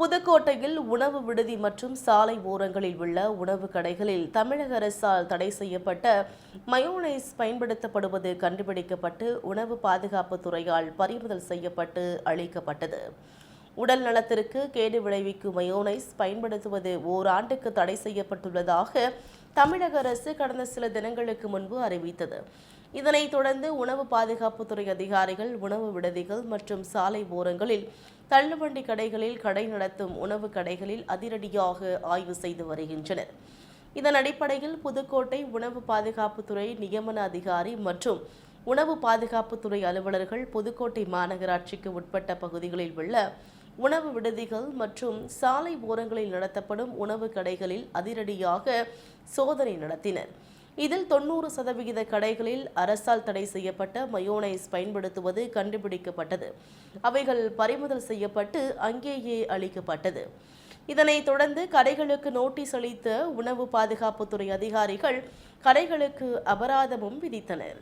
புதுக்கோட்டையில் உணவு விடுதி மற்றும் சாலை ஓரங்களில் உள்ள உணவு கடைகளில் தமிழக அரசால் தடை செய்யப்பட்ட மயோனைஸ் பயன்படுத்தப்படுவது கண்டுபிடிக்கப்பட்டு உணவு பாதுகாப்பு துறையால் பறிமுதல் செய்யப்பட்டு அளிக்கப்பட்டது. உடல் நலத்திற்கு கேடு விளைவிக்கும் மயோனைஸ் பயன்படுத்துவது ஓராண்டுக்கு தடை செய்யப்பட்டுள்ளதாக தமிழக அரசு கடந்த சில தினங்களுக்கு முன்பு அறிவித்தது. இதனைத் தொடர்ந்து உணவு பாதுகாப்புத்துறை அதிகாரிகள் உணவு விடுதிகள் மற்றும் சாலை ஓரங்களில் தள்ளுவண்டி கடைகளில் கடை நடத்தும் உணவு கடைகளில் அதிரடியாக ஆய்வு செய்து வருகின்றனர். இதன் அடிப்படையில் புதுக்கோட்டை உணவு பாதுகாப்புத்துறை நியமன அதிகாரி மற்றும் உணவு பாதுகாப்புத்துறை அலுவலர்கள் புதுக்கோட்டை மாநகராட்சிக்கு உட்பட்ட பகுதிகளில் உள்ள உணவு விடுதிகள் மற்றும் சாலை ஓரங்களில் நடத்தப்படும் உணவு கடைகளில் அதிரடியாக சோதனை நடத்தினர். இதில் தொண்ணூறு சதவிகித கடைகளில் அரசால் தடை செய்யப்பட்ட மயோனைஸ் பயன்படுத்துவது கண்டுபிடிக்கப்பட்டது. அவைகள் பறிமுதல் செய்யப்பட்டு அங்கேயே அளிக்கப்பட்டது. இதனைத் தொடர்ந்து கடைகளுக்கு நோட்டீஸ் அளித்த உணவு பாதுகாப்புத்துறை அதிகாரிகள் கடைகளுக்கு அபராதமும் விதித்தனர்.